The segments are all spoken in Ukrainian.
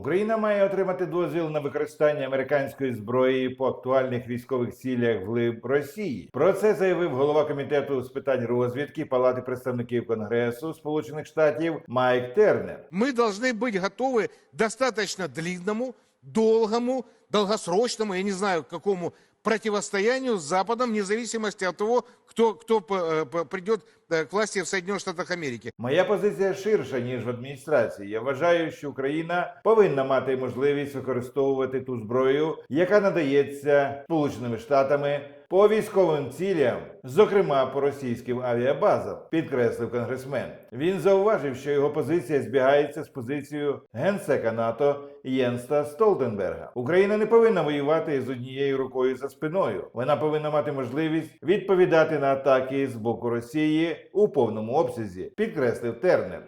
Україна має отримати дозвіл на використання американської зброї по актуальних військових цілях вглиб Росії. Про це заявив голова комітету з питань розвідки Палати представників Конгресу Сполучених Штатів Майк Тернер. Мы должны быть готовы достаточно длинному, долгому, долгосрочному, я не знаю, какому противостоянию с Западом, вне зависимости от того, кто, кто п- придет э, к власти в Соединенных Штатах Америки. Моя позиція ширша ніж в адміністрації. Я вважаю, що Україна повинна мати можливість використовувати ту зброю, яка надається Сполученими Штатами по військовим цілям, зокрема по російським авіабазам, підкреслив конгресмен. Він зауважив, що його позиція збігається з позицією генсека НАТО Єнста Столтенберга. Україна не повинна воювати з однією рукою за спиною. Вона повинна мати можливість відповідати на атаки з боку Росії у повному обсязі, підкреслив Тернер.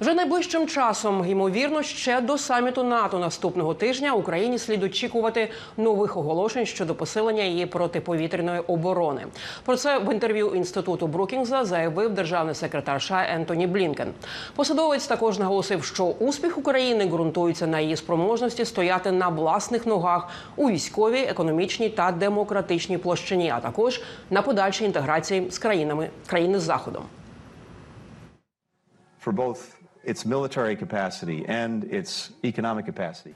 Вже найближчим часом, ймовірно, ще до саміту НАТО наступного тижня Україні слід очікувати нових оголошень щодо посилення її протиповітряної оборони. Про це в інтерв'ю інституту Брукінгза заявив державний секретар США Ентоні Блінкен. Посадовець також наголосив, що успіх України ґрунтується на її спроможності стояти на власних ногах у військовій, економічній та демократичній площині, а також на подальшій інтеграції з країнами країни з заходом. for both its.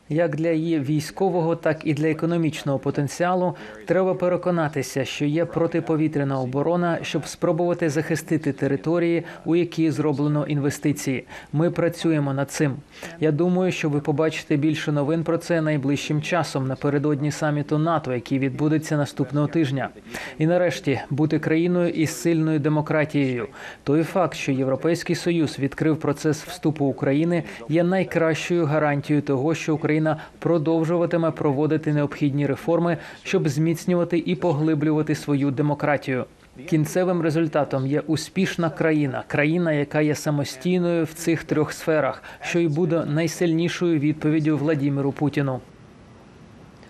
Як для її військового, так і для економічного потенціалу треба переконатися, що є протиповітряна оборона, щоб спробувати захистити території, у які зроблено інвестиції. Ми працюємо над цим. Я думаю, що ви побачите більше новин про це найближчим часом напередодні саміту НАТО, який відбудеться наступного тижня. І нарешті бути країною із сильною демократією. Той факт, що Європейський Союз відкрив процес вступу України, є найкращою гарантією того, що Україна продовжуватиме проводити необхідні реформи, щоб зміцнювати і поглиблювати свою демократію. Кінцевим результатом є успішна країна, країна, яка є самостійною в цих трьох сферах, що й буде найсильнішою відповіддю Владіміру Путіну.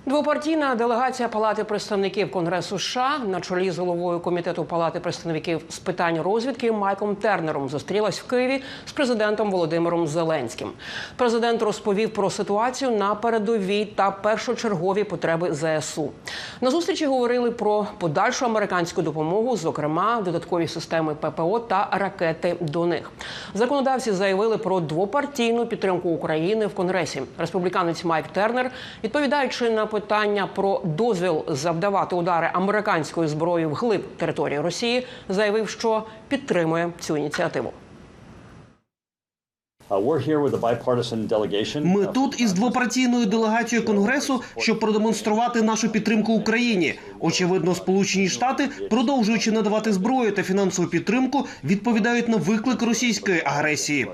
Двопартійна делегація Палати представників Конгресу США на чолі з головою комітету Палати представників з питань розвідки Майклом Тернером зустрілась в Києві з президентом Володимиром Зеленським. Президент розповів про ситуацію на передовій та першочергові потреби ЗСУ. На зустрічі говорили про подальшу американську допомогу, зокрема додаткові системи ППО та ракети до них. Законодавці заявили про двопартійну підтримку України в Конгресі. Республіканець Майк Тернер, відповідаючи на питання про дозвіл завдавати удари американською зброєю вглиб території Росії, заявив, що підтримує цю ініціативу. Ми uh, тут із двопартійною делегацією конгресу, щоб продемонструвати нашу підтримку Україні. Очевидно, Сполучені Штати, продовжуючи надавати зброю та фінансову підтримку, відповідають на виклик російської агресії.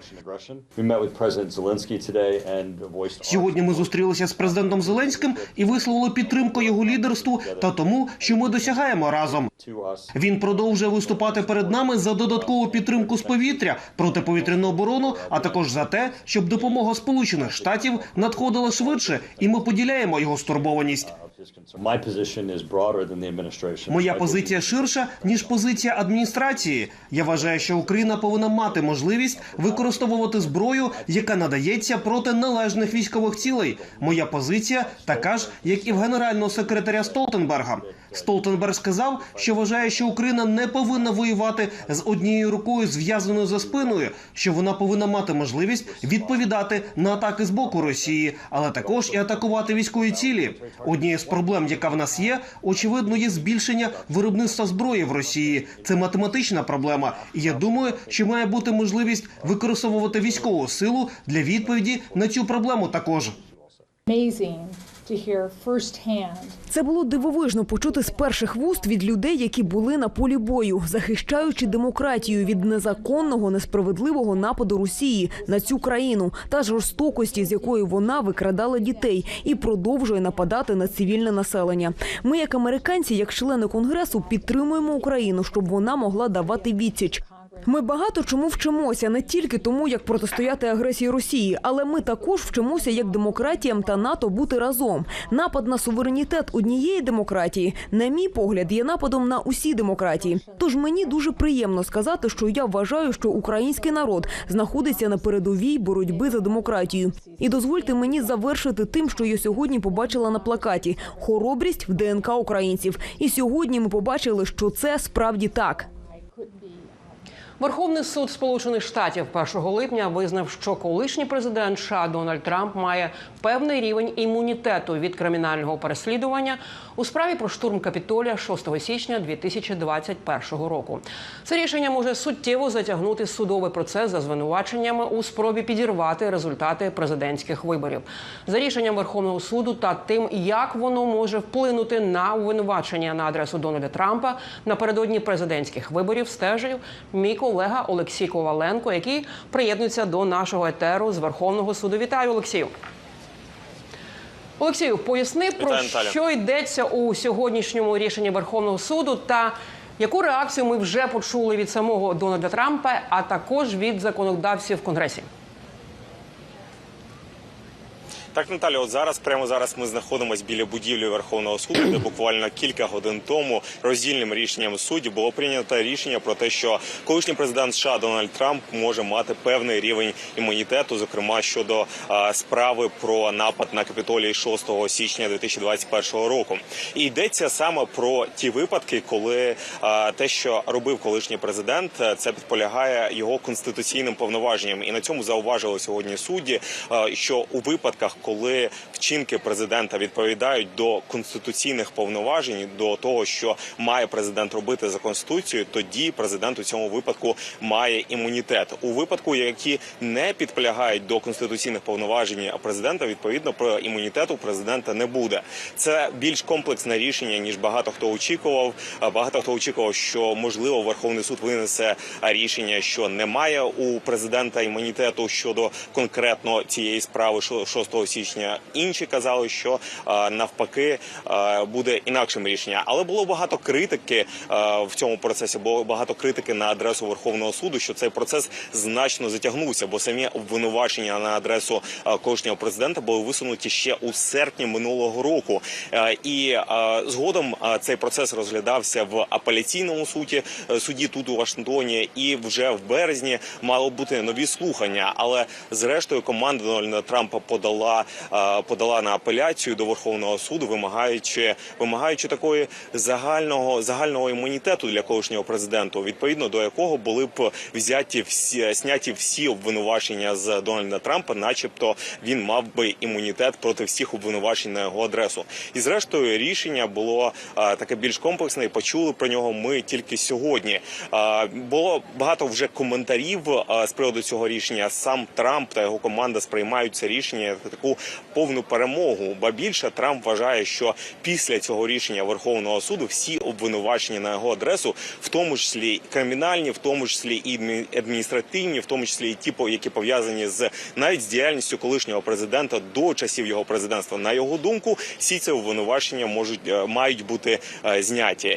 Сьогодні ми зустрілися з президентом Зеленським і висловили підтримку його лідерству та тому, що ми досягаємо разом. Він продовжує виступати перед нами за додаткову підтримку з повітря, протиповітряну оборону, а також за те, щоб допомога Сполучених Штатів надходила швидше, і ми поділяємо його стурбованість. Моя позиція ширша ніж позиція адміністрації. Я вважаю, що Україна повинна мати можливість використовувати зброю, яка надається проти належних військових цілей. Моя позиція така ж, як і в генерального секретаря Столтенберга. Столтенберг сказав, що вважає, що Україна не повинна воювати з однією рукою зв'язаною за спиною, що вона повинна мати можливість відповідати на атаки з боку Росії, але також і атакувати військові цілі. Однією з проблем, яка в нас є, очевидно, є збільшення виробництва зброї в Росії. Це математична проблема, і я думаю, що має бути можливість використовувати військову силу для відповіді на цю проблему також. Це було дивовижно почути з перших вуст від людей, які були на полі бою, захищаючи демократію від незаконного несправедливого нападу Росії на цю країну та жорстокості, з якою вона викрадала дітей і продовжує нападати на цивільне населення. Ми, як американці, як члени конгресу, підтримуємо Україну, щоб вона могла давати відсіч. Ми багато чому вчимося не тільки тому, як протистояти агресії Росії, але ми також вчимося, як демократіям та НАТО бути разом. Напад на суверенітет однієї демократії, на мій погляд, є нападом на усі демократії. Тож мені дуже приємно сказати, що я вважаю, що український народ знаходиться на передовій боротьби за демократію. І дозвольте мені завершити тим, що я сьогодні побачила на плакаті: хоробрість в ДНК українців. І сьогодні ми побачили, що це справді так. Верховний суд Сполучених Штатів 1 липня визнав, що колишній президент США Дональд Трамп має певний рівень імунітету від кримінального переслідування у справі про штурм Капітолія 6 січня 2021 року. Це рішення може суттєво затягнути судовий процес за звинуваченнями у спробі підірвати результати президентських виборів. За рішенням Верховного суду та тим, як воно може вплинути на обвинувачення на адресу Дональда Трампа напередодні президентських виборів, стежив мій колега Олексій Коваленко, який приєднується до нашого етеру з Верховного суду. Вітаю, Олексію. Олексію, поясни про Наталя. що йдеться у сьогоднішньому рішенні Верховного суду та яку реакцію ми вже почули від самого Дональда Трампа, а також від законодавців в Конгресі. Так, Наталі, от зараз, прямо зараз, ми знаходимося біля будівлі Верховного суду, де буквально кілька годин тому роздільним рішенням суддів було прийнято рішення про те, що колишній президент США Дональд Трамп може мати певний рівень імунітету, зокрема щодо а, справи про напад на капітолій 6 січня 2021 року. І йдеться саме про ті випадки, коли а, те, що робив колишній президент, це підполягає його конституційним повноваженням. І на цьому зауважили сьогодні судді, а, що у випадках, коли вчинки президента відповідають до конституційних повноважень, до того, що має президент робити за конституцією, тоді президент у цьому випадку має імунітет. У випадку, які не підполягають до конституційних повноважень президента, відповідно про імунітету президента не буде. Це більш комплексне рішення ніж багато хто очікував. Багато хто очікував, що можливо Верховний суд винесе рішення, що немає у президента імунітету щодо конкретно цієї справи що 6 січня. Інші казали, що навпаки а, буде інакшим рішення. Але було багато критики в цьому процесі. Було багато критики на адресу Верховного суду, що цей процес значно затягнувся, бо самі обвинувачення на адресу колишнього президента були висунуті ще у серпні минулого року. Е, І е, згодом е, цей процес розглядався в апеляційному суді е, суді тут у Вашингтоні, і вже в березні мало бути нові слухання. Але зрештою команда Дональда Трампа подала е, подала на апеляцію до Верховного суду, вимагаючи вимагаючи такої загального загального імунітету для колишнього президента, відповідно до якого були б взяті всі сняті всі обвинувачення з Дональда Трампа, начебто він мав би імунітет проти всіх обвинувачень на його адресу. І зрештою рішення було таке більш комплексне. і Почули про нього ми тільки сьогодні. Було багато вже коментарів з приводу цього рішення. Сам Трамп та його команда сприймають це рішення як таку повну перемогу. Ба більше Трамп вважає, що після цього рішення Верховного суду всі обвинувачення на його адресу, в тому числі кримінальні, в тому числі і адміністративні, в тому числі і ті, які пов'язані з навіть з діяльністю колишнього президента до часів його президентства. На його думку, всі ці обвинувачення можуть е, мають бути е, зняті.